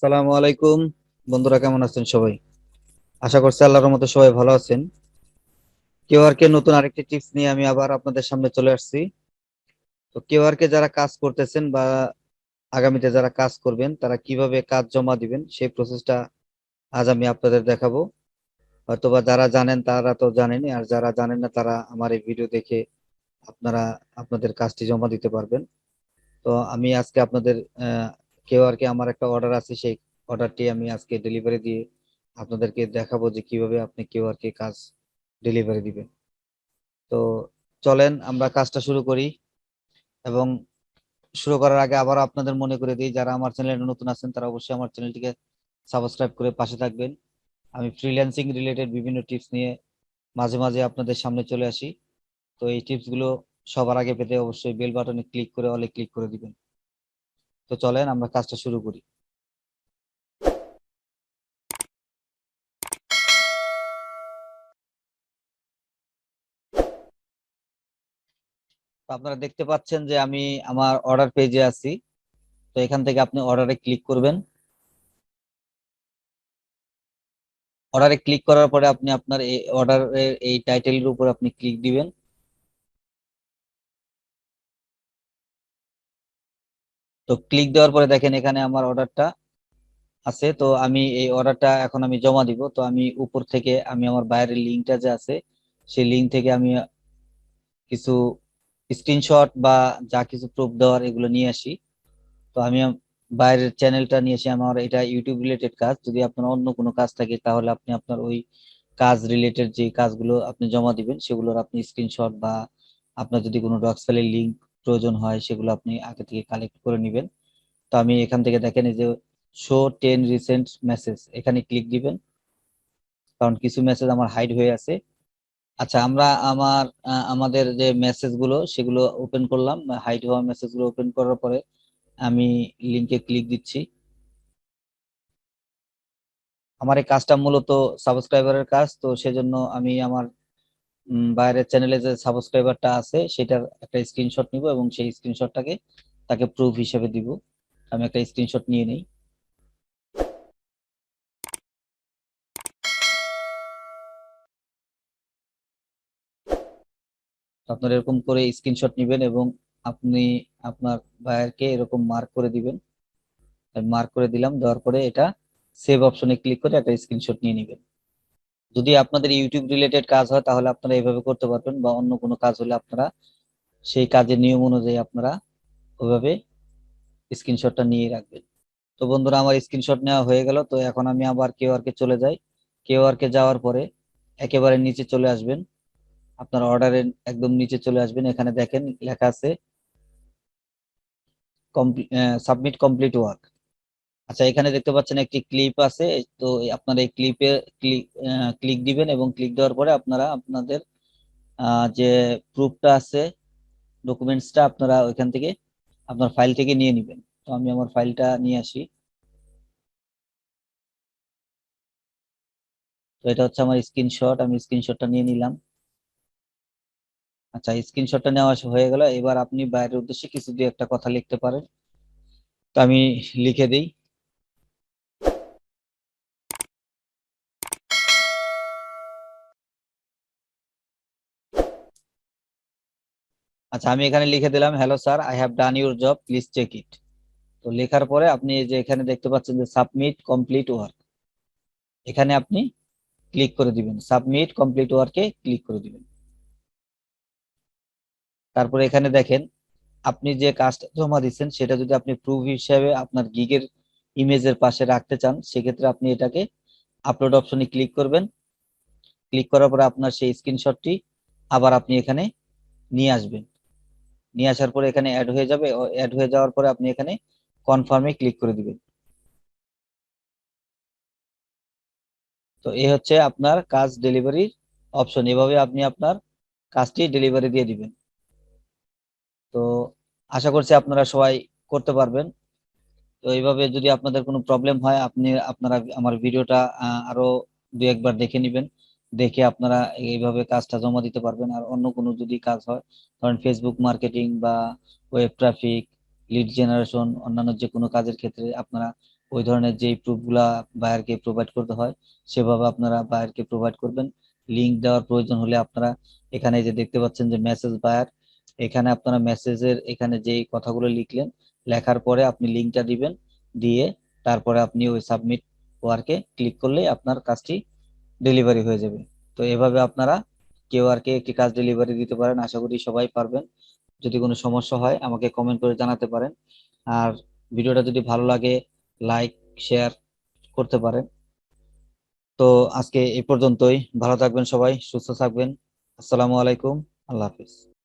আসসালামু আলাইকুম। বন্ধুরা, কেমন আছেন সবাই? আশা করছি আল্লাহর মতো সবাই ভালো আছেন। কেওআর কে নতুন আরেকটি টিপস নিয়ে আমি আবার আপনাদের সামনে চলে আসছি। তো কেওআর কে যারা কাজ করতেছেন বা আগামীতে যারা কাজ করবেন, তারা কীভাবে কাজ জমা দিবেন, সেই প্রসেসটা আজ আমি আপনাদের দেখাবো। হয়তোবা যারা জানেন, তারা তো জানেনই, আর যারা জানেন না, তারা আমার এই ভিডিও দেখে আপনারা আপনাদের কাজটি জমা দিতে পারবেন। তো আমি আজকে আপনাদের কেউ আর কি আমার একটা অর্ডার আছে, সেই অর্ডারটি আমি আজকে ডেলিভারি দিয়ে আপনাদেরকে দেখাবো যে কীভাবে আপনি কেউ আর কি কাজ ডেলিভারি দিবেন। তো চলেন আমরা কাজটা শুরু করি এবং শুরু করার আগে আবার আপনাদের মনে করে দিই, যারা আমার চ্যানেলে নতুন আছেন তারা অবশ্যই আমার চ্যানেলটিকে সাবস্ক্রাইব করে পাশে থাকবেন। আমি ফ্রিল্যান্সিং রিলেটেড বিভিন্ন টিপস নিয়ে মাঝে মাঝে আপনাদের সামনে চলে আসি। তো এই টিপসগুলো সবার আগে পেতে অবশ্যই বেল বাটনে ক্লিক করে অলে ক্লিক করে দিবেন। তো চলেন আমরা কাজটা শুরু করি। আপনারা দেখতে পাচ্ছেন যে আমি আমার অর্ডার পেজে আছি। তো এখান থেকে আপনি অর্ডারে ক্লিক করবেন। অর্ডারে ক্লিক করার পরে আপনি আপনার এই অর্ডারের এই টাইটেলের উপর আপনি ক্লিক দিবেন। তো ক্লিক দেওয়ার পরে দেখেন এখানে আমার অর্ডারটা আছে। তো আমি এই অর্ডারটা এখন আমি জমা দিব। তো আমি উপর থেকে আমি আমার বাইরের লিঙ্কটা যে আছে, সেই লিঙ্ক থেকে আমি কিছু স্ক্রিনশট বা যা কিছু প্রুফ দেওয়ার এগুলো নিয়ে আসি। তো আমি বাইরের চ্যানেলটা নিয়ে এসে আমার এটা ইউটিউব রিলেটেড কাজ। যদি আপনার অন্য কোনো কাজ থাকে, তাহলে আপনি আপনার ওই কাজ রিলেটেড যে কাজগুলো আপনি জমা দিবেন, সেগুলোর আপনি স্ক্রিনশট বা আপনার যদি কোনো ডক্স ফাইলের লিঙ্ক প্রয়োজন হয়, সেগুলো আপনি আগে থেকে কালেক্ট করে নেবেন। তো আমি এখান থেকে দেখেন এই যে শো টেন রিসেন্ট মেসেজ এখানে ক্লিক দিবেন। কারণ কিছু মেসেজ আমার হাইড হয়ে আছে। আচ্ছা আমরা আমার আমাদের যে মেসেজগুলো সেগুলো ওপেন করলাম। হাইড হওয়া মেসেজগুলো ওপেন করার পরে আমি লিঙ্কে ক্লিক দিচ্ছি। আমার এই কাজটা মূলত সাবস্ক্রাইবারের কাজ, তো সেজন্য আমি আমার বাইরের চ্যানেলে যে সাবস্ক্রাইবারটা আছে, সেটার একটা স্ক্রিনশট নিব এবং সেই স্ক্রিনশটটাকে তাকে প্রুফ হিসেবে দিব। আমি একটা স্ক্রিনশট নিয়ে নিই। আপনার এরকম করে স্ক্রিনশট নেবেন এবং আপনি, আপনার ভাইয়ারকে এরকম মার্ক করে দিবেন। মার্ক করে দিলাম, দেওয়ার পরে এটা সেভ অপশনে ক্লিক করে একটা স্ক্রিনশট নিয়ে নেবেন। যদি আপনাদের ইউটিউব রিলেটেড কাজ হয়, তাহলে আপনারা এইভাবে করতে পারবেন বা অন্য কোনো কাজ হলে আপনারা সেই কাজের নিয়ম অনুযায়ী আপনারা ওইভাবে স্ক্রিনশটটা নিয়ে রাখবেন। তো বন্ধুরা, আমার স্ক্রিনশট নেওয়া হয়ে গেল। তো এখন আমি আবার কেউ আর কে চলে যাই। কেউ আর কে যাওয়ার পরে একেবারে নিচে চলে আসবেন। আপনার অর্ডারের একদম নিচে চলে আসবেন। এখানে দেখেন লেখা আছে সাবমিট কমপ্লিট ওয়ার্ক আচ্ছা এখানে দেখতে পাচ্ছেন একটি ক্লিপ আছে। তো আপনারা এই ক্লিপে ক্লিক দিবেন এবং ক্লিক দেওয়ার পরে আপনারা আপনাদের যে প্রুফটা আছে ডকুমেন্টসটা আপনারা ওইখান থেকে আপনার ফাইল থেকে নিয়ে নেবেন। তো আমি আমার ফাইলটা নিয়ে আসি। তো এটা হচ্ছে আমার স্ক্রিনশট আমি স্ক্রিনশটটা নিয়ে নিলাম। আচ্ছা স্ক্রিনশটটা নেওয়া হয়ে গেল। এবার আপনি বাইরের উদ্দেশ্যে কিছু দিয়ে একটা কথা লিখতে পারেন। তো আমি লিখে দিই। আচ্ছা আমি এখানে লিখে দিলাম hello sir I have done your job please check it তো লেখার পরে আপনি যে এখানে দেখতে পাচ্ছেন যে সাবমিট কমপ্লিট ওয়ার্ক এখানে আপনি ক্লিক করে দিবেন সাবমিট কমপ্লিট ওয়ার্কে ক্লিক করে দিবেন। তারপরে এখানে দেখেন, আপনি যে কাজটা জমা দিচ্ছেন, সেটা যদি আপনি প্রুফ হিসেবে আপনার গিগের ইমেজের পাশে রাখতে চান, সেক্ষেত্রে আপনি এটাকে আপলোড অপশনে ক্লিক করবেন। ক্লিক করার পরে আপনার সেই স্ক্রিনশটটি আবার আপনি এখানে নিয়ে আসবেন। নিয়ে আসার পরে এখানে অ্যাড হয়ে যাবে। অ্যাড হয়ে যাওয়ার পরে আপনি এখানে কনফার্মে ক্লিক করে দিবেন। তো এই হচ্ছে আপনার কাজ ডেলিভারির অপশন এভাবে আপনি আপনার কাজটি ডেলিভারি দিয়ে দিবেন। তো আশা করছি আপনারা সবাই করতে পারবেন। তো এইভাবে যদি আপনাদের কোনো প্রবলেম হয়, আপনি আপনারা আমার ভিডিওটা আরও দু একবার দেখে নেবেন। দেখে আপনারা এইভাবে কাজটা জমা দিতে পারবেন। আর অন্য কোনো যদি কাজ হয়, ধরেন ফেসবুক মার্কেটিং বা ওয়েব ট্রাফিক লিড জেনারেশন অন্যান্য যে কোনো কাজের ক্ষেত্রে আপনারা ওই ধরনের যেই প্রুফগুলা বায়ারকে প্রোভাইড করতে হয়, সেভাবে আপনারা বায়ারকে প্রোভাইড করবেন। লিংক দেওয়ার প্রয়োজন হলে আপনারা এখানে যে দেখতে পাচ্ছেন যে মেসেজ বায়ার এখানে আপনারা মেসেজের এখানে যেই কথাগুলো লিখলেন, লেখার পরে আপনি লিংকটা দিবেন, দিয়ে তারপরে আপনি ওই সাবমিট ওয়ার্কে ক্লিক করলেই আপনার কাজটি ডেলিভারি হয়ে যাবে। তো এভাবে আপনারা কেউ আর কে একটি কাজ ডেলিভারি দিতে পারেন, আশা করি সবাই পারবেন। যদি কোনো সমস্যা হয়, আমাকে কমেন্ট করে জানাতে পারেন। আর ভিডিওটা যদি ভালো লাগে লাইক শেয়ার করতে পারেন। তো আজকে এই পর্যন্তই। ভালো থাকবেন সবাই, সুস্থ থাকবেন। আসসালামু আলাইকুম। আল্লাহ হাফিজ।